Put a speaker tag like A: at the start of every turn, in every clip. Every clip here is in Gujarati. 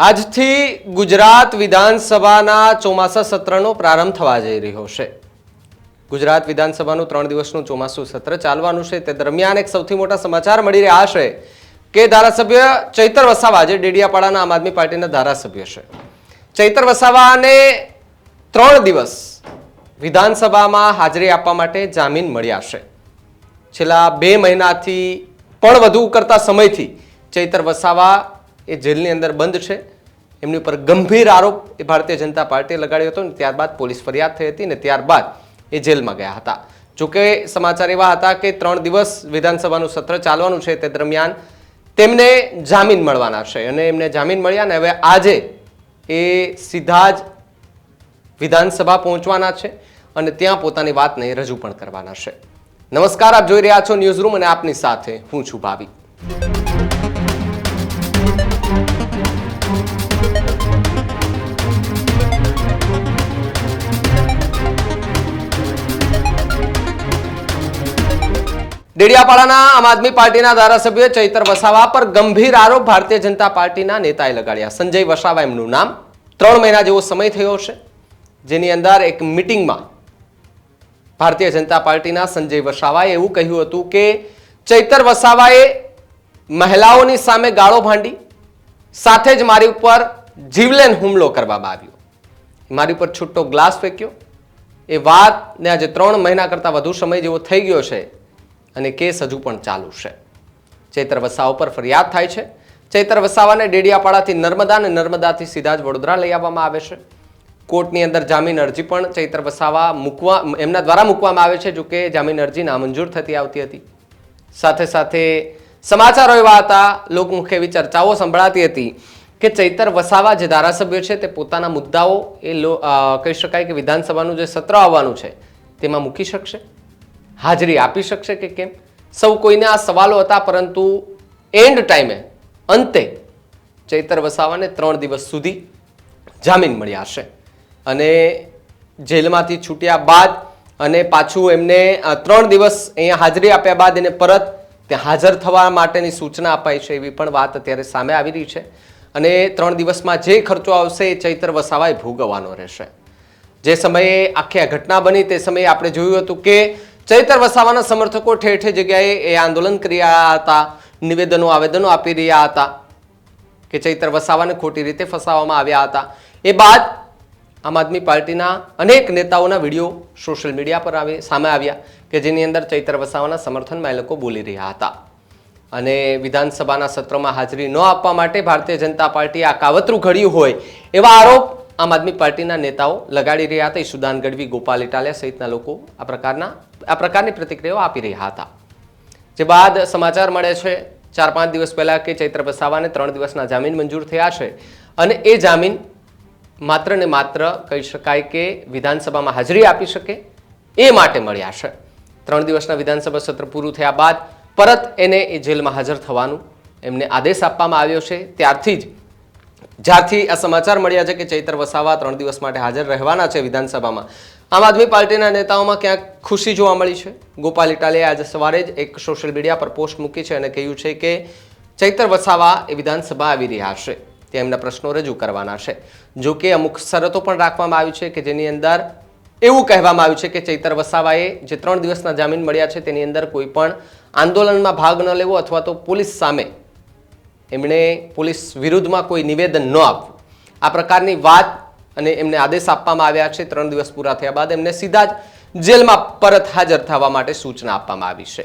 A: આજથી ગુજરાત વિધાનસભાના ચોમાસા સત્રનો પ્રારંભ થવા જઈ રહ્યો છે. ગુજરાત વિધાનસભાનું ત્રણ દિવસનું ચોમાસું સત્ર ચાલવાનું છે. તે દરમિયાન એક સૌથી મોટા સમાચાર મળી રહ્યા છે કે ધારાસભ્ય ચૈતર વસાવા, જે ડેડિયાપાડાના આમ આદમી પાર્ટીના ધારાસભ્ય છે, ચૈતર વસાવાને ત્રણ દિવસ વિધાનસભામાં હાજરી આપવા માટે જામીન મળ્યા છે. છેલ્લા બે મહિનાથી પણ વધુ કરતા સમયથી ચૈતર વસાવા એ જેલની અંદર બંધ છે. એમની ઉપર ગંભીર આરોપ એ ભારતીય જનતા પાર્ટીએ લગાડ્યો હતો ને ત્યારબાદ પોલીસ ફરિયાદ થઈ હતી ને ત્યારબાદ એ જેલમાં ગયા હતા. જોકે સમાચાર એવા હતા કે ત્રણ દિવસ વિધાનસભાનું સત્ર ચાલવાનું છે તે દરમિયાન તેમને જામીન મળવાના છે અને એમને જામીન મળ્યા ને હવે આજે એ સીધા જ વિધાનસભા પહોંચવાના છે અને ત્યાં પોતાની વાતને રજૂ પણ કરવાના છે. નમસ્કાર, આપ જોઈ રહ્યા છો ન્યૂઝ રૂમ અને આપની સાથે હું છું ભાવી. ડેડિયાપાડાના આમ આદમી પાર્ટીના ધારાસભ્ય ચૈતર વસાવા પર ગંભીર આરોપ ભારતીય જનતા પાર્ટીના નેતાએ લગાડ્યા. સંજય વસાવા એમનું નામ. ત્રણ મહિના જેવો સમય થયો છે. જેની અંદર એક મિટિંગમાં ભારતીય જનતા પાર્ટીના સંજય વસાવાએ એવું કહ્યું હતું કે ચૈતર વસાવાએ મહિલાઓની સામે ગાળો ભાંડી, સાથે જ મારી ઉપર જીવલેન હુમલો કરવામાં આવ્યો. મારી ઉપર છૂટો ગ્લાસ ફેંક્યો. એ વાતને આજે ત્રણ મહિના કરતાં વધુ સમય જેવો થઈ ગયો છે. અને કેસ હજુ પણ ચાલુ છે. ચૈત્ર વસાવા પર ફરિયાદ થાય છે. ચૈતર વસાવાને ડેડિયાપાડાથી નર્મદા અને નર્મદાથી સીધા જ વડોદરા લઈ આવવામાં આવે છે. કોર્ટની અંદર જામીન અરજી પણ ચૈતર વસાવા મૂકવા, એમના દ્વારા મૂકવામાં આવે છે જોકે જામીન અરજી નામંજૂર થતી આવતી હતી. સાથે સાથે સમાચારો એવા હતા લોકમુખે એવી ચર્ચાઓ સંભળાતી હતી કે ચૈતર વસાવા જે ધારાસભ્ય છે તે પોતાના મુદ્દાઓ એ કહી શકાય કે વિધાનસભાનું જે સત્ર આવવાનું છે, તેમાં મૂકી શકશે? હાજરી આપી શકશે કે કેમ? સૌ કોઈને આ સવાલો હતા, પરંતુ એન્ડ ટાઈમે અંતે ચૈતર વસાવાને ત્રણ દિવસ સુધી જામીન મળ્યા હશે. અને જેલમાંથી છૂટ્યા બાદ અને પાછું એમને ત્રણ દિવસ અહીંયા હાજરી આપ્યા બાદ એને પરત ત્યાં હાજર થવા માટેની સૂચના અપાઈ છે એવી પણ વાત અત્યારે સામે આવી રહી છે. અને ત્રણ દિવસમાં જે ખર્ચો આવશે એ ચૈતર વસાવાએ ભોગવવાનો રહેશે. જે સમયે આખી આ ઘટના બની તે સમયે આપણે જોયું હતું કે ચૈતર વસાવાના સમર્થકો ઠેર ઠેર જગ્યાએ એ આંદોલન કરી રહ્યા હતા, નિવેદનો, આવેદનો આપી રહ્યા હતા કે ચૈતર વસાવાને ખોટી રીતે ફસાવવામાં આવ્યા હતા. એ બાદ આમ આદમી પાર્ટીના અનેક નેતાઓના વીડિયો સોશિયલ મીડિયા પર આવે, સામે આવ્યા કે જેની અંદર ચૈતર વસાવાના સમર્થનમાં એ લોકો બોલી રહ્યા હતા. અને વિધાનસભાના સત્રમાં હાજરી ન આપવા માટે ભારતીય જનતા પાર્ટીએ આ કાવતરું ઘડ્યું હોય એવા આરોપ આમ આદમી પાર્ટીના નેતાઓ લગાડી રહ્યા હતા. ઈશુદાન ગઢવી, ગોપાલ ઇટાલિયા સહિતના લોકો આ પ્રકારના આ પ્રકારની પ્રતિક્રિયાઓ આપી રહ્યા હતા. જે બાદ સમાચાર મળે છે ચાર પાંચ દિવસ પહેલાં કે ચૈત્ર વસાવાને ત્રણ દિવસના જામીન મંજૂર થયા છે. અને એ જામીન માત્ર ને માત્ર કહી શકાય કે વિધાનસભામાં હાજરી આપી શકે, એ માટે મળ્યા છે. ત્રણ દિવસના વિધાનસભા સત્ર પૂરું થયા બાદ પરત એને એ જેલમાં હાજર થવાનું એમને આદેશ આપવામાં આવ્યો છે. ત્યારથી જ જ્યારથી આ સમાચાર મળ્યા છે કે ચૈતર વસાવા ત્રણ દિવસ માટે હાજર રહેવાના છે વિધાનસભામાં આમ આદમી પાર્ટીના નેતાઓમાં ક્યાંક ખુશી જોવા મળી છે? ગોપાલ ઇટાલીએ આજે સવારે જ એક સોશિયલ મીડિયા પર પોસ્ટ મૂકી છે અને કહ્યું છે કે ચૈતર વસાવા એ વિધાનસભા આવી રહ્યા છે. તે એમના પ્રશ્નો રજૂ કરવાના છે. જો કે અમુક શરતો પણ રાખવામાં આવી છે કે જેની અંદર એવું કહેવામાં આવ્યું છે કે ચૈતર વસાવાએ જે ત્રણ દિવસના જામીન મળ્યા છે તેની અંદર કોઈ પણ આંદોલનમાં ભાગ ન લેવો અથવા તો પોલીસ સામે એમણે પોલીસ વિરુદ્ધમાં કોઈ નિવેદન ન આપવું. આ પ્રકારની વાત અને એમને આદેશ આપવામાં આવ્યા છે. ત્રણ દિવસ પૂરા થયા બાદ એમને સીધા જ જેલમાં પરત હાજર થવા માટે સૂચના આપવામાં આવી છે.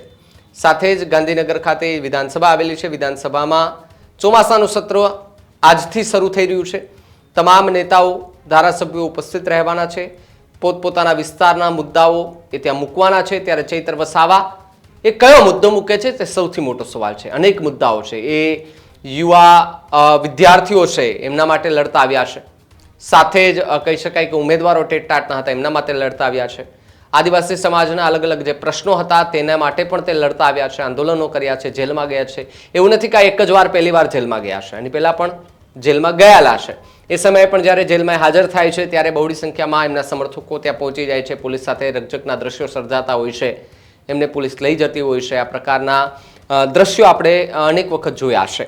A: સાથે જ ગાંધીનગર ખાતે વિધાનસભા આવેલી છે. વિધાનસભામાં ચોમાસાનું સત્ર આજથી શરૂ થઈ રહ્યું છે. તમામ નેતાઓ, ધારાસભ્યો ઉપસ્થિત રહેવાના છે. પોતપોતાના વિસ્તારના મુદ્દાઓ એ ત્યાં મૂકવાના છે. ત્યારે ચૈતર વસાવા એ કયો મુદ્દો મૂકે છે તે સૌથી મોટો સવાલ છે. અનેક મુદ્દાઓ છે. એ યુવા વિદ્યાર્થીઓ છે એમના માટે લડતા આવ્યા છે. સાથે જ કહી શકાય કે ઉમેદવારો ટેટટાટના હતા, એમના માટે લડતા આવ્યા છે. આદિવાસી સમાજના અલગ અલગ જે પ્રશ્નો હતા, તેના માટે પણ તે લડતા આવ્યા છે, આંદોલનો કર્યા છે, જેલમાં ગયા છે. એવું નથી કે એક જ વાર પહેલી વાર જેલમાં ગયા છે, એની પહેલાં પણ જેલમાં ગયેલા છે. એ સમયે પણ જ્યારે જેલમાં હાજર થાય છે, ત્યારે બહોળી સંખ્યામાં એમના સમર્થકો ત્યાં પહોંચી જાય છે, પોલીસ સાથે રકઝકના દ્રશ્યો સર્જાતા હોય છે. એમને પોલીસ લઈ જતી હોય છે, આ પ્રકારના દ્રશ્યો આપણે અનેક વખત જોયા છે.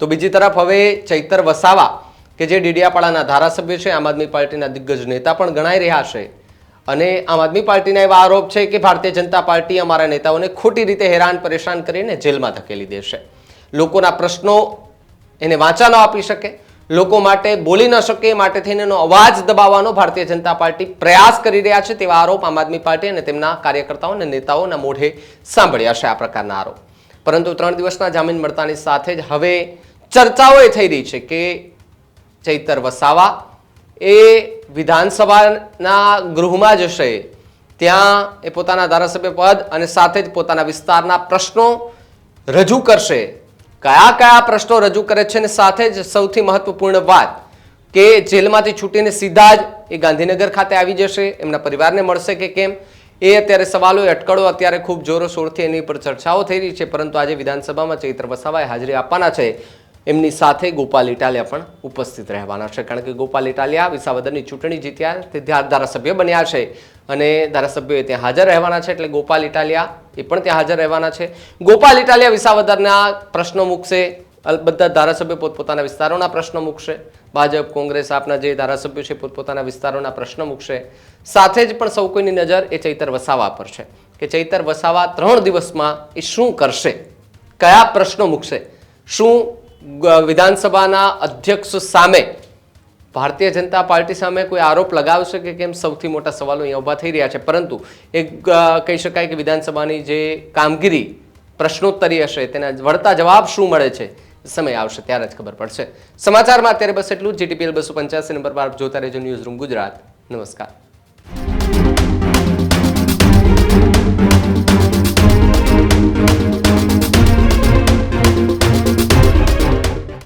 A: તો બીજી તરફ હવે ચૈતર વસાવા કે જે ડીડિયાપાડાના ધારાસભ્ય છે, આમ આદમી પાર્ટીના દિગ્ગજ નેતા પણ ગણાઈ રહ્યા છે. અને આમ આદમી પાર્ટીના એવા આરોપ છે કે ભારતીય જનતા પાર્ટી અમારા નેતાઓને ખોટી રીતે હેરાન પરેશાન કરીને જેલમાં ધકેલી દેશે. લોકોના પ્રશ્નો એને વાંચા ન આપી શકે, લોકો માટે બોલી ન શકે માટે થઈને એનો અવાજ દબાવવાનો ભારતીય જનતા પાર્ટી પ્રયાસ કરી રહ્યા છે તેવા આરોપ આમ આદમી પાર્ટી અને તેમના કાર્યકર્તાઓ અને નેતાઓના મોઢે સાંભળ્યા છે આ પ્રકારના આરોપ. પરંતુ ત્રણ દિવસના જામીન મળતાની સાથે જ હવે ચર્ચાઓ એ થઈ રહી છે કે ચૈતર વસાવા એ વિધાનસભાના ગૃહમાં જશે ત્યાં એ પોતાના ધારાસભ્ય પદ અને સાથે જ પોતાના વિસ્તારના પ્રશ્નો રજૂ કરશે. કયા કયા પ્રશ્નો રજૂ કરે છે અને સાથે જ સૌથી મહત્વપૂર્ણ વાત કે જેલમાંથી છૂટીને સીધા જ એ ગાંધીનગર ખાતે આવી જશે, એમના પરિવારને મળશે કે કેમ? એ અત્યારે સવાલો અટકળો અત્યારે ખૂબ જોરોશોરથી એની પર ચર્ચાઓ થઈ રહી છે, પરંતુ આજે વિધાનસભામાં ચૈત્ર વસાવાએ હાજરી આપવાના છે. એમની સાથે ગોપાલ ઇટાલિયા પણ ઉપસ્થિત રહેવાના છે. કારણ કે ગોપાલ ઇટાલિયા વિસાવદરની ચૂંટણી જીત્યા, તે ધારાસભ્ય બન્યા છે અને ધારાસભ્યો ત્યાં હાજર રહેવાના છે એટલે ગોપાલ ઇટાલિયા એ પણ ત્યાં હાજર રહેવાના છે. ગોપાલ ઇટાલિયા વિસાવદરના પ્રશ્નો મૂકશે બધા ધારાસભ્યો પોતપોતાના વિસ્તારોના પ્રશ્નો મૂકશે, ભાજપ, કોંગ્રેસ, આપના જે ધારાસભ્યો છે પોતપોતાના વિસ્તારોના પ્રશ્નો મૂકશે. સાથે જ પણ સૌ કોઈની નજર એ ચૈતર વસાવા પર છે કે ચૈતર વસાવા ત્રણ દિવસમાં એ શું કરશે? કયા પ્રશ્નો મૂકશે? શું વિધાનસભાના અધ્યક્ષ સામે, ભારતીય જનતા પાર્ટી સામે કોઈ આરોપ લગાવશે કે કેમ સૌથી મોટા સવાલો અહીંયા ઊભા થઈ રહ્યા છે? પરંતુ એક કહી શકાય કે વિધાનસભાની જે કામગીરી પ્રશ્નોત્તરી હશે, તેના વળતા જવાબ શું મળે છે? સમય આવશે, ત્યારે જ ખબર પડશે. સમાચારમાં અત્યારે બસ એટલું જીટીપીએલ બસો પંચ્યાસી નંબર પર જોતા રહેજો ન્યૂઝ રૂમ ગુજરાત. નમસ્કાર.